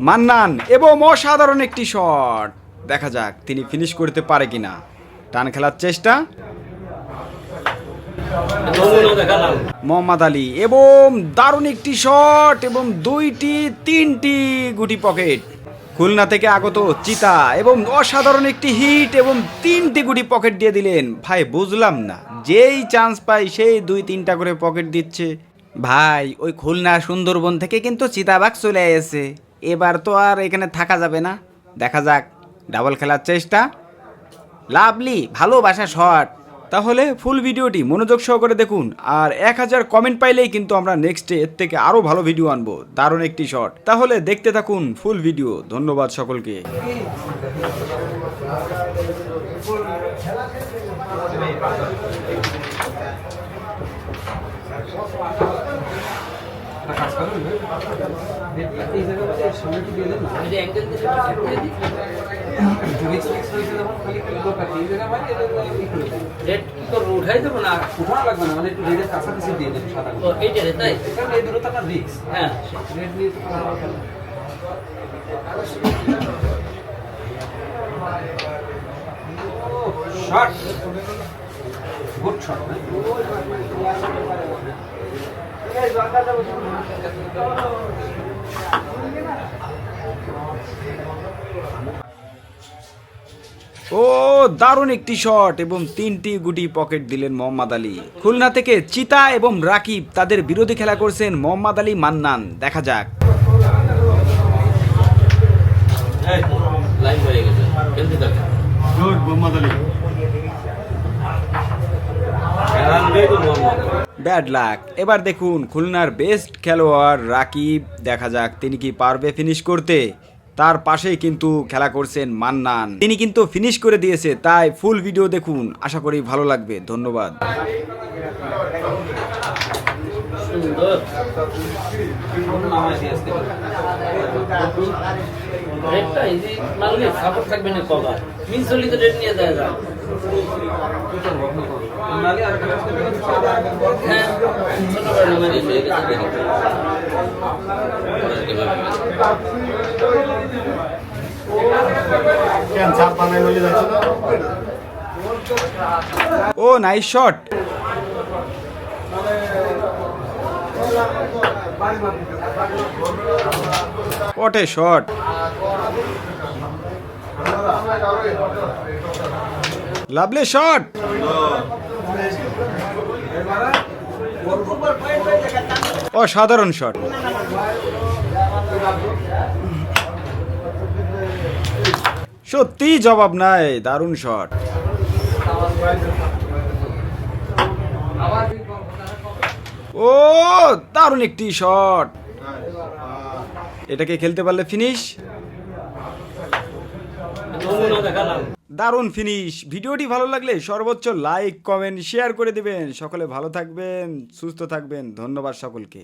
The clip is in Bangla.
মান্নান এবং অসাধারণ একটি শট। দেখা যাক তিনি ফিনিশ করতে পারে কিনা। টান খেলার চেষ্টা। মোহাম্মদ আলী এবং দারুণ একটি শট এবং দুইটি, তিনটি গুটি পকেট। খুলনা থেকে আগত চিতা এবং অসাধারণ একটি হিট এবং তিনটি গুটি পকেট দিয়ে দিলেন। ভাই, বুঝলাম না। যেই চান্স পাই সেই দুই, তিনটা করে পকেট দিচ্ছে। ভাই, ওই খুলনা সুন্দরবন থেকে কিন্তু চিতাবাঘ চলে এসেছে। এবার তো আর এখানে থাকা যাবে না। দেখা যাক ডাবল খেলার চেষ্টা। লাভলি, ভালোবাসা শট। তাহলে ফুল ভিডিওটি মনোযোগ সহকারে দেখুন, আর এক হাজার কমেন্ট পাইলেই কিন্তু আমরা নেক্সটে এর থেকে আরও ভালো ভিডিও আনব। দারুণ একটি শট তাহলে দেখতে থাকুন ফুল ভিডিও ধন্যবাদ সকলকে। উঠাই দেবো না উঠানো লাগবে না মানে একটু রেডের কাছাকাছি দিয়ে দেবেন সাদা ও তাই কারণ এই দূরত্ব আপনার রিক্স হ্যাঁ রেড নিয়ে তো। শট গুড শট ও দারুণ একটি শট এবং তিনটি গুটি পকেট দিলেন মোহাম্মদ আলী। খুলনা থেকে চিতা এবং রাকিব তাদের বিরোধী খেলা করছেন মোহাম্মদ আলী মান্নান। দেখা যাক। লাইন হয়ে ব্যাড লাক। এবার দেখুন, খুলনার বেস্ট খেলোয়াড় রাকিব, দেখা যাক তিনি কি পারবে ফিনিশ করতে। তার পাশেই কিন্তু খেলা করছেন মান্নান। তিনি কিন্তু ফিনিশ করে দিয়েছে, তাই ফুল ভিডিও দেখুন। আশা করি ভালো লাগবে। ধন্যবাদ। ও nice shot a shot! Lovely shot! অসাধারণ শট সত্যি জবাব নাই, দারুণ শট ও, দারুণ একটি শট এটাকে খেলতে পারলে ফিনিশ দেখালাম দারুণ ফিনিশ ভিডিওটি ভালো লাগলে সর্বোচ্চ লাইক কমেন্ট শেয়ার করে দেবেন। সকলে ভালো থাকবেন, সুস্থ থাকবেন। ধন্যবাদ সকলকে।